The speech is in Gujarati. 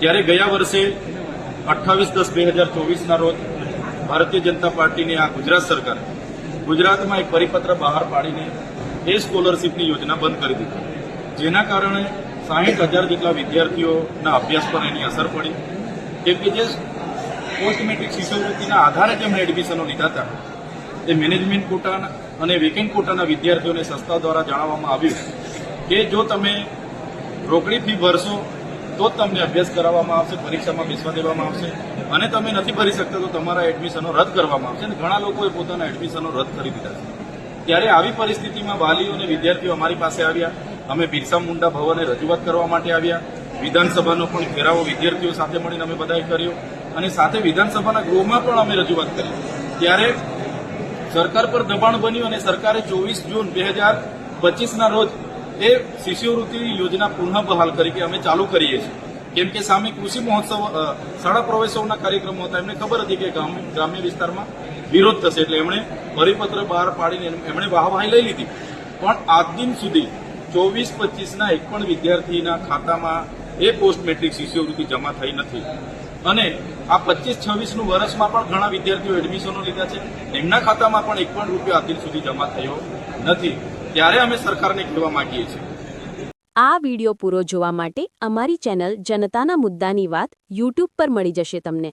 ત્યારે ગયા વર્ષે અઠ્ઠાવીસ દસ બે હજાર ચોવીસના રોજ ભારતીય જનતા પાર્ટીની આ ગુજરાત સરકારે ગુજરાતમાં એક પરિપત્ર બહાર પાડીને એ સ્કોલરશીપની યોજના બંધ કરી દીધી. જેના કારણે સાહીઠ હજાર જેટલા વિદ્યાર્થીઓના અભ્યાસ પર એની અસર પડી. કેમ કે જે પોસ્ટ મેટ્રિક શિષ્યવૃત્તિના આધારે જેમણે એડમિશનો લીધા હતા, એ મેનેજમેન્ટ કોટાના અને વેકેન્ટ કોટાના વિદ્યાર્થીઓને સંસ્થા દ્વારા જણાવવામાં આવ્યું કે જો તમે રોકડી ફી ભરશો તો જ તમને અભ્યાસ કરાવવામાં આવશે, પરીક્ષામાં બેસવા દેવામાં આવશે. અને તમે નથી ભરી શકતા તો તમારા એડમિશનો રદ કરવામાં આવશે. અને ઘણા લોકોએ પોતાના એડમિશનો રદ કરી દીધા છે. ત્યારે આવી પરિસ્થિતિમાં વાલીઓ અને વિદ્યાર્થીઓ અમારી પાસે આવ્યા. અમે બિરસા મુંડા ભવને રજૂઆત કરવા માટે આવ્યા. વિધાનસભાનો પણ ઘેરાવો વિદ્યાર્થીઓ સાથે મળીને અમે બધાએ કર્યો. અને સાથે વિધાનસભાના ગૃહમાં પણ અમે રજૂઆત કરી. ત્યારે સરકાર પર દબાણ બન્યું અને સરકારે ચોવીસ જૂન બે હજાર પચીસના રોજ એ શિષ્યવૃત્તિ યોજના પુનઃ બહાલ કરી કે અમે ચાલુ કરીએ છીએ. કેમ કે સામે કૃષિ મહોત્સવ શાળા પ્રવેશોના કાર્યક્રમો હતા. એમને ખબર હતી કે ગ્રામ્ય વિસ્તારમાં વિરોધ થશે એટલે એમણે પરિપત્ર બહાર પાડીને એમ- એમણે વાહવાહી લઈ લીધી. પણ આજ દિન સુધી ચોવીસ પચીસના એક પણ વિદ્યાર્થીના ખાતામાં એ પોસ્ટ મેટ્રિક શિષ્યવૃત્તિ જમા થઈ નથી. અને આ પચીસ છવ્વીસનું વર્ષમાં પણ ઘણા વિદ્યાર્થીઓ એડમિશનો લીધા છે. એમના ખાતામાં પણ એક પણ રૂપિયો આજ સુધી જમા થયો નથી. ત્યારે અમે સરકારને કહેવા માંગીએ છીએ. આ વીડિયો પૂરો જોવા માટે અમારી ચેનલ જનતાના મુદ્દાની વાત યુટ્યુબ પર મળી જશે તમને.